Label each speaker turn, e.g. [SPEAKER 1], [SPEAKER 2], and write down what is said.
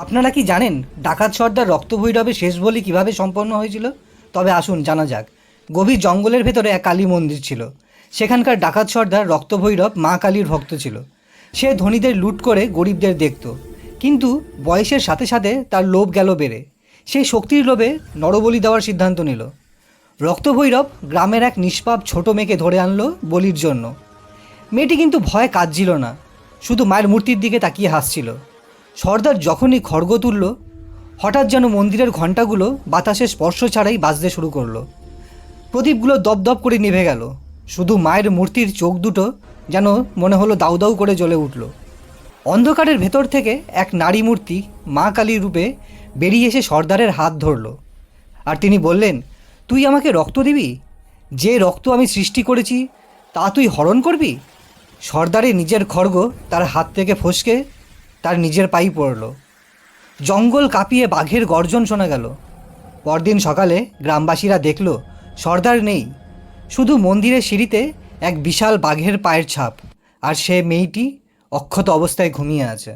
[SPEAKER 1] আপনারা কি জানেন ডাকাত সর্দার রক্ত রক্তভৈরবে শেষ বলি কীভাবে সম্পন্ন হয়েছিল? তবে আসুন জানা যাক। গভীর জঙ্গলের ভেতরে এক কালী মন্দির ছিল। সেখানকার ডাকাত সর্দার রক্তভৈরব মা কালীর ভক্ত ছিল। সে ধনীদের লুট করে গরিবদের দেখত। কিন্তু বয়সের সাথে সাথে তার লোভ গেল বেড়ে। সেই শক্তির লোভে নরবলি দেওয়ার সিদ্ধান্ত নিল। রক্তভৈরব গ্রামের এক নিষ্পাপ ছোট মেয়েকে ধরে আনলো বলির জন্য। মেয়েটি কিন্তু ভয়ে কাঁদছিল না। শুধু মায়ের মূর্তির দিকে তাকিয়ে হাসছিল। সর্দার যখনই খড়গ তুলল, হঠাৎ যেন মন্দিরের ঘণ্টাগুলো বাতাসে স্পর্শ ছাড়াই বাজতে শুরু করল। প্রদীপগুলো দপদপ করে নিভে গেল। শুধু মায়ের মূর্তির চোখ দুটো যেন মনে হলো দাউ করে জ্বলে উঠল। অন্ধকারের ভেতর থেকে এক নারী মূর্তি মা কালীর রূপে বেরিয়ে এসে সর্দারের হাত ধরল। আর তিনি বললেন, তুই আমাকে রক্ত দিবি? যে রক্ত আমি সৃষ্টি করেছি, তা তুই হরণ করবি? সর্দারে নিজের খড়গ তার হাত থেকে ফসকে তার নিজের পাই পড়ল। জঙ্গল কাঁপিয়ে বাঘের গর্জন শোনা গেল। পরদিন সকালে গ্রামবাসীরা দেখল, সর্দার নেই। শুধু মন্দিরের সিঁড়িতে এক বিশাল বাঘের পায়ের ছাপ, আর সে মেয়েটি অক্ষত অবস্থায় ঘুমিয়ে আছে।